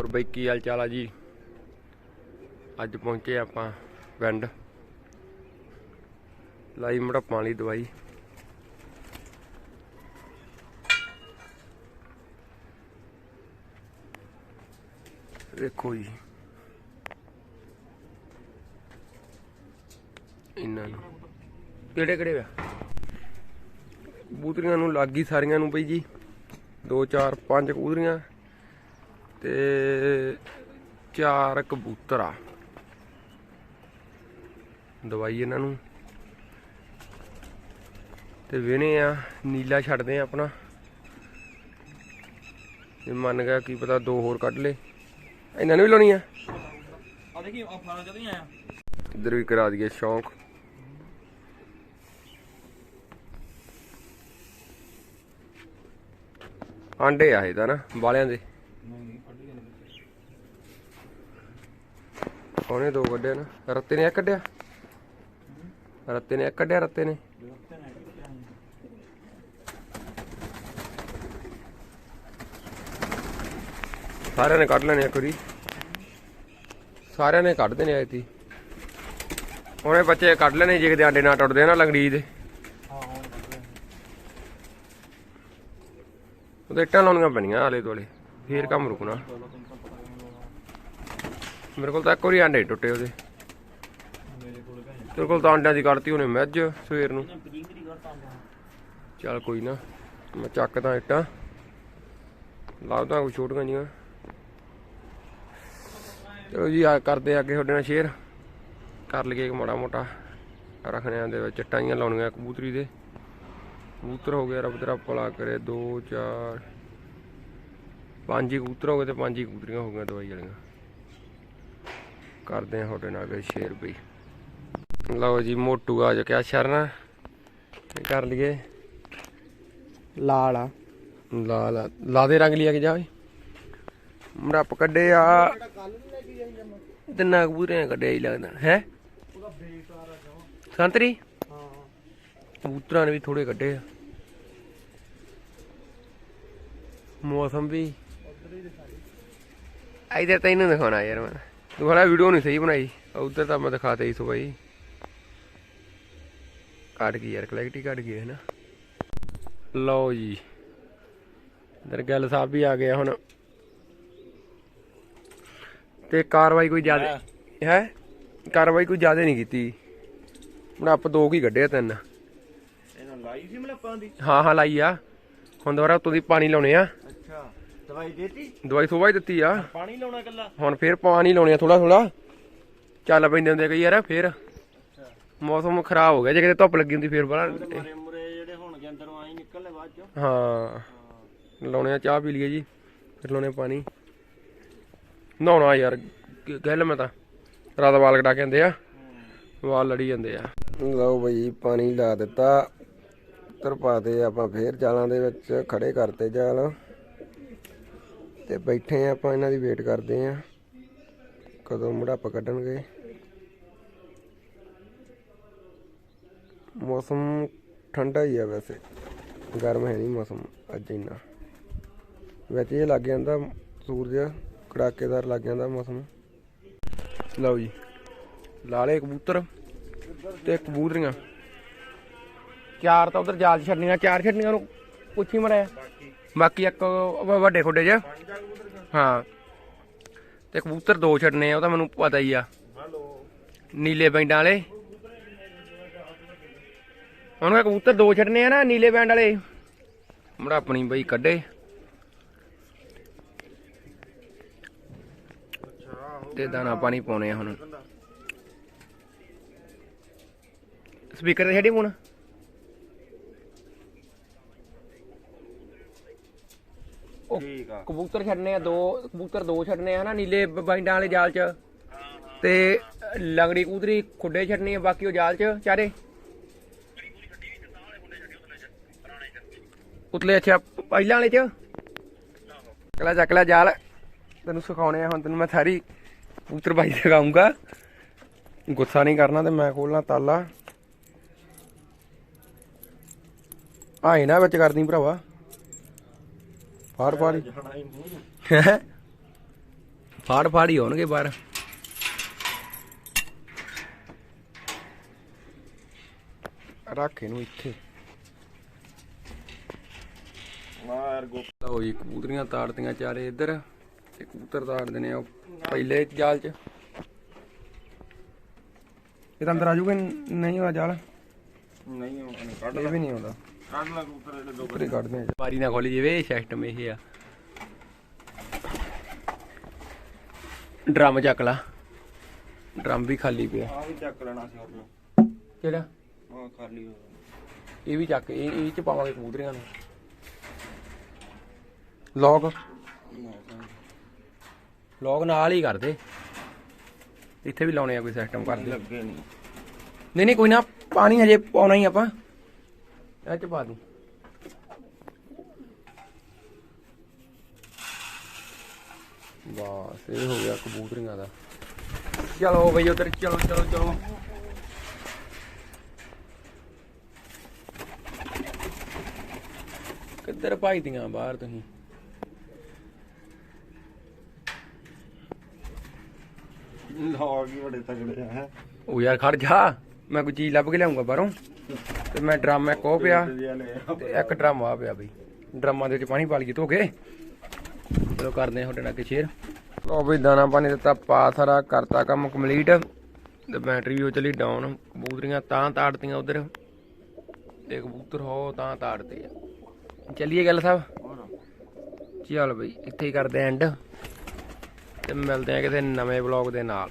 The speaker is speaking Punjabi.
ਹੋਰ ਬਈ ਕੀ ਹਾਲ ਚਾਲ ਆ ਜੀ? ਅੱਜ ਪਹੁੰਚੇ ਆਪਾਂ ਪਿੰਡ। ਲਾਈ ਮੜੱਪਾਂ ਵਾਲੀ ਦਵਾਈ। ਦੇਖੋ ਜੀ। ਇਹਨਾਂ ਨੂੰ। ਕਿਹੜੇ ਕਿਹੜੇ ਆ? ਕਬੂਤਰੀਆਂ ਨੂੰ ਲੱਗ ਗਈ ਸਾਰੀਆਂ ਨੂੰ ਬਈ ਜੀ। 2 4 5 ਕਬੂਤਰੀਆਂ। ਤੇ ਚਾਰ ਕਬੂਤਰ। ਆ ਦਵਾਈ ਇਹਨਾਂ ਨੂੰ। ਤੇ ਵੇਣੇ ਆ ਨੀਲਾ ਛੱਡਦੇ ਆ ਆਪਣਾ। ਜੇ ਮੰਨ ਗਿਆ ਕੀ ਪਤਾ ਦੋ ਹੋਰ ਕੱਢ ਲੇ। ਇਹਨਾਂ ਨੂੰ ਵੀ ਲਾਉਣੀ ਆ। ਆ ਦੇਖੀ ਆ ਫਾਰਾਂ ਜਦ ਆਇਆ। ਇੱਧਰ ਵੀ ਕਰਾ ਦਈਏ ਸ਼ੌਂਕ। ਆਂਡੇ ਆ ਇਹਦਾ ਨਾ ਬਾਲਿਆਂ ਦੇ। ਉਹਨੇ ਦੋ ਕੱਢਿਆ ਨਾ। ਰੱਤੇ ਨੇ ਇੱਕ ਕੱਢਿਆ? ਰੱਤੇ ਨੇ ਇੱਕ ਕੱਢਿਆ, ਰੱਤੇ ਨੇ? ਸਾਰਿਆਂ ਨੇ ਕੱਢ ਲੈਣੇ ਇੱਕ ਵਾਰੀ। ਸਾਰਿਆਂ ਨੇ ਕੱਢ ਦੇਣੇ ਆਏ ਤੀ ਉਹਨੇ ਬੱਚੇ ਕੱਢ ਲੈਣੇ ਜੇ ਆਂਡੇ ਨਾ ਟੁੱਟਦੇ ਨਾ ਲੰਗੜੀ ਦੇ। ਉਹਦੇ ਇੱਟਾਂ ਲਾਉਣੀਆਂ ਪੈਣੀਆਂ ਆਲੇ ਦੁਆਲੇ। ਫੇਰ ਕੰਮ ਰੁਕਣਾ। ਮੇਰੇ ਕੋਲ ਤਾਂ ਇੱਕ ਵਾਰੀ ਆਂਡੇ ਟੁੱਟੇ ਉਹਦੇ। ਤੇਰੇ ਕੋਲ ਤਾਂ ਆਂਡਿਆਂ ਦੀ ਕੱਢਤੀ ਉਹਨੇ ਮੱਝ ਸਵੇਰ ਨੂੰ। ਚੱਲ ਕੋਈ ਨਾ, ਮੈਂ ਚੱਕਦਾ ਇੱਟਾਂ। ਲਾਉਦਾ ਕੋਈ ਛੋਟੀਆਂ ਜੀਆਂ ਚਲੋ ਜੀ, ਆ ਕਰਦੇ ਆ ਅੱਗੇ ਤੁਹਾਡੇ ਨਾਲ ਸ਼ੇਅਰ ਕਰ ਲਈਏ ਇੱਕ ਮਾੜਾ ਮੋਟਾ ਰੱਖਣਿਆਂ ਦੇ ਵਿੱਚ ਟਾਈਆਂ ਲਾਉਣੀਆਂ ਕਬੂਤਰੀ ਦੇ। ਕਬੂਤਰ ਹੋ ਗਿਆ, ਰੱਬ ਤੇਰਾ ਭਲਾ ਕਰੇ। 2 4 ਪੰਜ ਹੀ ਕਬੂਤਰ ਹੋ ਗਏ ਤੇ ਪੰਜ ਹੀ ਕਬੂਤਰੀਆਂ ਹੋ ਗਈਆਂ ਦਵਾਈ ਵਾਲੀਆਂ। ਕਰਦੇ ਆ ਤੁਹਾਡੇ ਨਾਲ ਅੱਗੇ ਸ਼ੇਅਰ ਬਈ। ਲਓ ਜੀ ਮੋਟੂ ਆ ਜਾ ਕਿਆ ਸ਼ਰਨਾ। ਇਹ ਕਰ ਲਈਏ। ਲਾਲ ਆ। ਲਾ ਲਾ ਲਾ ਦੇ ਰੰਗ ਲਿਆ ਕੇ ਜਾ ਓਏ। ਮੜੱਪ ਆ। ਤਿੰਨਾਂ ਕਬੂਤਰਿਆਂ ਕੱਢਿਆ ਹੀ ਲੱਗਦਾ। ਹੈ? ਸੰਤਰੀ? ਹਾਂ ਕਬੂਤਰਾਂ ਨੇ ਵੀ ਥੋੜੇ ਕੱਢੇ ਆ। ਮੌਸਮ ਵੀ ਇਧਰ ਤੈਨੂੰ ਦਿਖਾਉਣਾ ਯਾਰ ਮੈਂ। ਤੂੰ ਖੜਾ ਵੀਡੀਓ ਨਹੀਂ ਸਹੀ ਬਣਾਈ। ਉਧਰ ਤਾਂ ਮੈਂ ਦਿਖਾਤੇ ਹੀ ਸੋ ਬਾਈ ਕੱਟ ਗਈ ਯਾਰ ਕਲੈਕਟੀ ਕੱਟ ਗਈ ਹੈ ਨਾ। ਲਓ ਜੀ। ਇਧਰ ਗੱਲ ਸਾਹਿਬ ਵੀ ਆ ਗਿਆ ਹੁਣ। ਤੇ ਕਾਰਵਾਈ ਕੋਈ ਜ਼ਿਆਦਾ ਹੈ। ਕਾਰਵਾਈ ਕੋਈ ਜ਼ਿਆਦਾ ਨਹੀਂ ਕੀਤੀ। ਹੁਣ ਆਪ ਦੋ ਕੀ ਕੱਢਿਆ ਤਿੰਨ। ਇਹਨਾਂ ਲਾਈ ਸੀ ਮਲੱਪਾਂ ਦੀ? ਹਾਂ ਹਾਂ ਲਾਈ ਆ। ਹੁਣ ਦੁਬਾਰਾ ਉੱਤੋਂ ਦੀ ਪਾਣੀ ਲਾਉਣੇ ਆ। ਦਵਾਈ ਦੇਤੀ? ਦਵਾਈ ਸੁਬਾਹ ਹੀ ਦਿੱਤੀ ਆ। ਪਾਣੀ ਲਾਉਣਾ ਕੱਲਾ ਹੁਣ ਫੇਰ ਪਾਣੀ ਲਾਉਣੇ ਆ ਥੋੜਾ ਥੋੜਾ ਚੱਲ ਪੈਂਦੇ ਹੁੰਦੇ ਕਈ ਯਾਰ ਫੇਰ। ਮੌਸਮ ਖਰਾਬ ਹੋ ਗਿਆ ਜੇ ਕਿਤੇ ਧੁੱਪ ਲੱਗੀ ਹੁੰਦੀ ਫੇਰ ਬੜਾ ਮਰੇ ਮੁਰੇ ਜਿਹੜੇ ਹੋਣਗੇ ਅੰਦਰੋਂ ਆਈ ਨਿਕਲਨੇ ਬਾਅਦ ਚੋਂ। ਹਾਂ। ਲਾਉਣੇ ਆ ਚਾਹ ਪੀ ਲਈਏ ਜੀ ਫਿਰ ਲਾਉਣੇ ਪਾਣੀ। ਨਹਾਉਣਾ ਯਾਰ ਗੱਲ ਮੈਂ ਤਾਂ। ਰਾਤ ਵਾਲ ਕਟਾ ਕੇ ਆਂਦੇ ਆ ਵਾਲ ਲੜੀ ਜਾਂਦੇ ਆ। ਲਓ ਬਈ ਪਾਣੀ ਲਾ ਦਿੱਤਾ। ਉੱਤਰ ਪਾਤੇ ਆਪਾਂ ਫੇਰ ਜਾਲਾਂ ਦੇ ਵਿੱਚ ਖੜੇ ਕਰਤੇ ਜਾਲ। ਤੇ ਬੈਠੇ ਆ ਆਪਾਂ, ਇਹਨਾਂ ਦੀ ਵੇਟ ਕਰਦੇ ਆ। ਕਦੋਂ ਮੁੜਾਪ ਕੱਢਣਗੇ। ਮੌਸਮ ਠੰਡਾ ਹੀ ਆ ਵੈਸੇ। ਗਰਮ ਹੈ ਨਹੀਂ ਮੌਸਮ ਅੱਜ ਇੰਨਾ। ਵਿੱਚ ਇਹ ਲੱਗ ਜਾਂਦਾ ਸੂਰਜ, ਕੜਾਕੇਦਾਰ ਲੱਗ ਜਾਂਦਾ ਮੌਸਮ। ਲਓ ਜੀ ਲਾਲੇ ਕਬੂਤਰ ਤੇ ਕਬੂਤਰੀਆਂ। ਚਾਰ ਤਾਂ ਉਧਰ ਜਾਲ ਛੱਡਣੀਆਂ, ਚਾਰ ਛੱਡਣੀਆਂ ਨੂੰ ਪੁੱਛੀ ਮੜਿਆ। ਬਾਕੀ ਇੱਕ ਵ- ਵੱਡੇ ਖੁੱਡੇ 'ਚ। ਹਾਂ। ਤੇ ਕਬੂਤਰ ਦੋ ਛੱਡਨੇ ਆ, ਉਹ ਤਾਂ ਮੈਨੂੰ ਪਤਾ ਹੀ ਆ। ਨੀਲੇ ਬੈਂਡਾਂ ਵਾਲੇ। ਹੁਣ ਮੈਂ ਕਬੂਤਰ ਦੋ ਛੱਡਨੇ ਆ ਨਾ, ਨੀਲੇ ਬੈਂਡ ਵਾਲੇ। ਮੜਾ ਆਪਣੀ ਬਈ ਕੱਢੇ। ਤੇ ਦਾਣਾ ਪਾਣੀ ਪਾਉਣੇ ਆ ਹੁਣ। ਸਪੀਕਰ ਤੇ ਛੱਡੀ ਹੁਣ ਉਹ ਠੀਕ ਆ ਕਬੂਤਰ ਛੱਡਨੇ ਆ, ਦੋ ਕਬੂਤਰ ਦੋ ਛੱਡਨੇ ਆ ਨਾ ਨੀਲੇ ਬ- ਬਾਈਂਡਾਂ ਵਾਲੇ ਜਾਲ 'ਚ। ਤੇ ਲੰਗੜੀ ਕਬੂਤਰੀ ਖੁੱਡੇ ਛੱਡਣੀ ਆ, ਬਾਕੀ ਉਹ ਜਾਲ 'ਚ, ਚਾਰੇ? ਉਤਲੇ, ਅੱਛਾ, ਪਹਿਲਾਂ ਵਾਲੇ 'ਚ? ਚਲਾ ਚੱਕ ਜਾਲ। ਤੈਨੂੰ ਸਿਖਾਉਣੇ ਆ ਹੁਣ, ਤੈਨੂੰ ਮੈਂ ਸਾਰੀ ਕਬੂਤਰ ਬਾਈ ਸਿਖਾਉਂਗਾ ਗੁੱਸਾ ਨਹੀਂ ਕਰਨਾ ਤੇ ਮੈਂ ਖੋਲਣਾ ਤਾਲਾ। ਆ ਇਹਨਾਂ ਵਿੱਚ ਕਰਦੀ ਭਰਾਵਾ। ਫਾੜ ਫਾੜ ਹੀ। ਹੈਂ? ਫਾੜ ਫਾੜ ਹੀ ਹੋਣਗੇ ਬਾਹਰ। ਰੱਖ ਇਹਨੂੰ ਇੱਥੇ। ਮਾਰ ਗੋ ਲਓ ਜੀ ਕਬੂਤਰੀਆਂ ਤਾੜਦੀਆਂ ਚਾਰੇ ਇੱਧਰ ਤੇ ਕਬੂਤਰ ਤਾੜਦੇ ਨੇ ਉਹ ਪਹਿਲੇ ਜਾਲ 'ਚ। ਇਹ ਤਾਂ ਅੰਦਰ ਆ ਜੂਗਾ ਨਹੀਂ ਹੋਣਾ ਜਾਲ? ਨਹੀਂ ਕੱਢ ਇਹ ਵੀ ਨਹੀਂ ਆਉਂਦਾ। ਕੱਢ ਕੱਢਦੇ ਆ ਬਾਰੀ ਨਾ ਖੋਲੀ ਜਿਵੇਂ ਸਿਸਟਮ ਇਹ ਆ। ਡਰਮ ਚੱਕ ਲਾ। ਡਰਮ ਵੀ ਖਾਲੀ ਪਿਆ। ਆ ਵੀ ਚੱਕ ਲੈਣਾ ਸੀ ਉਹਨੂੰ ਕਿਹੜਾ? ਆ ਖਾਲੀ ਹੋ ਇਹ ਵੀ ਚੱਕ ਇਹ ਇਹ ਚ ਪਾਵਾਂਗੇ ਕਬੂਤਰੀਆਂ ਨੂੰ। ਲੌਗ ਲੌਗ ਨਾਲ ਹੀ ਕਰਦੇ। ਇੱਥੇ ਵੀ ਲਾਉਣੇ ਆ ਕੋਈ ਸਿਸਟਮ ਕਰਦੇ। ਲੱਗੇ ਨਹੀਂ ਨਹੀਂ ਨਹੀਂ ਕੋਈ ਨਾ ਪਾਣੀ ਹਜੇ ਪਾਉਣਾ ਹੀ ਆਪਾਂ। ਇਹ ਚ ਪਾ ਦੂੰ। ਬਸ ਇਹ ਹੋ ਗਿਆ ਕਬੂਤਰੀਆਂ ਦਾ। ਚਲੋ ਬਈ ਉਧਰ ਚਲੋ ਚਲੋ ਚਲੋ। ਕਿੱਧਰ ਭਾਈਦੀਆਂ ਬਾਹਰ ਤੁਸੀਂ? ਲੋਗ ਹੀ ਬੜੇ ਤਗੜੇ ਆ। ਉਹ ਯਾਰ ਖੜ ਜਾ। ਮੈਂ ਕੋਈ ਚੀਜ਼ ਲੱਭ ਕੇ ਲਿਆਉਂਗਾ ਬਾਹਰੋਂ। ਤੇ ਮੈਂ ਡਰਮ ਇੱਕ ਉਹ ਪਿਆ ਤੇ ਇੱਕ ਡਰਮ ਆ ਪਿਆ ਬਈ। ਡਰਮਾਂ ਦੇ ਵਿੱਚ ਪਾਣੀ ਪਾ ਲਈਏ ਧੋ ਕੇ। ਚਲੋ ਕਰਦੇ ਹਾਂ ਤੁਹਾਡੇ ਨਾਲ ਕਿ ਸ਼ੇਅਰ ਲੋ ਬਈ ਦਾਣਾ ਪਾਣੀ ਦਿੱਤਾ ਪਾ ਸਾਰਾ ਕਰਤਾ ਕੰਮ ਕੰਪਲੀਟ ਤੇ ਬੈਟਰੀ ਵੀ ਉਹ ਚਲੀ ਡਾਊਨ ਕਬੂਤਰੀਆਂ ਤਾਂ ਤਾੜਤੀਆਂ ਉਧਰ। ਤੇ ਕਬੂਤਰ ਹੋ ਤਾਂ ਤਾੜਦੇ ਆ। ਚੱਲੀਏ ਗੱਲ ਸਾਹਿਬ। ਚੱਲ ਬਈ ਇੱਥੇ ਹੀ ਕਰਦੇ ਐਂਡ ਤੇ ਮਿਲਦੇ ਆ ਕਿਸੇ ਨਵੇਂ ਵਲੌਗ ਦੇ ਨਾਲ।